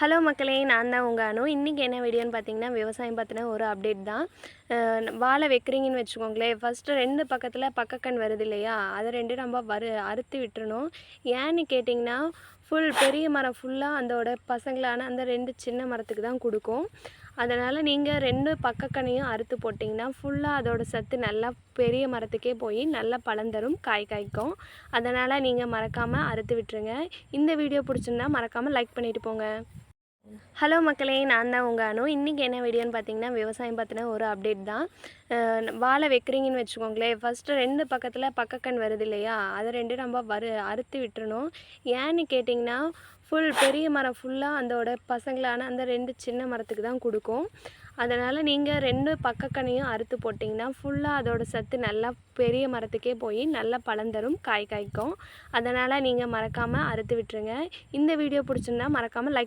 Hello மக்களே நான் தான் உங்கள் அனு. இன்றைக்கி என்ன வீடியோன்னு பார்த்தீங்கன்னா விவசாயம் பார்த்தினா ஒரு அப்டேட் தான். வாழை வைக்கிறீங்கன்னு வச்சுக்கோங்களேன். ஃபஸ்ட்டு ரெண்டு பக்கத்தில் பக்கக்கண் வருது இல்லையா? அதை ரெண்டு நம்ம வறு அறுத்து விட்டுறணும். ஏன்னு கேட்டிங்கன்னா ஃபுல் பெரிய மரம் ஃபுல்லாக அதோட பசங்களான அந்த ரெண்டு சின்ன மரத்துக்கு தான் கொடுக்கும். அதனால் நீங்கள் ரெண்டு பக்கக்கனையும் அறுத்து போட்டிங்கன்னா ஃபுல்லாக அதோட சத்து நல்லா பெரிய மரத்துக்கே போய் நல்லா பழம் தரும் காய் காய்க்கும். அதனால் நீங்கள் மறக்காமல் அறுத்து விட்டுருங்க. இந்த வீடியோ பிடிச்சிருந்தா மறக்காமல் லைக் பண்ணிவிட்டு போங்க. ஹலோ மக்களே நான் தான் உங்கள் அனு. இன்றைக்கி என்ன வீடியோன்னு பார்த்தீங்கன்னா விவசாயம் பார்த்தினா ஒரு அப்டேட் தான். வாழை வைக்கிறீங்கன்னு வச்சுக்கோங்களேன். ஃபஸ்ட்டு ரெண்டு பக்கத்தில் பக்கக்கண் வருது இல்லையா? அதை ரெண்டு நம்ம வறு அறுத்து விட்டுறணும். ஏன்னு கேட்டிங்கன்னா ஃபுல் பெரிய மரம் ஃபுல்லாக அதோட பசங்களான அந்த ரெண்டு சின்ன மரத்துக்கு தான் கொடுக்கும். அதனால் நீங்கள் ரெண்டு பக்கக்கனையும் அறுத்து போட்டிங்கன்னா ஃபுல்லாக அதோட சத்து நல்லா பெரிய மரத்துக்கே போய் நல்லா பழம் தரும் காய் காய்க்கும். அதனால் நீங்கள் மறக்காமல் அறுத்து விட்டுருங்க. இந்த வீடியோ பிடிச்சிருந்தா மறக்காமல் லைக்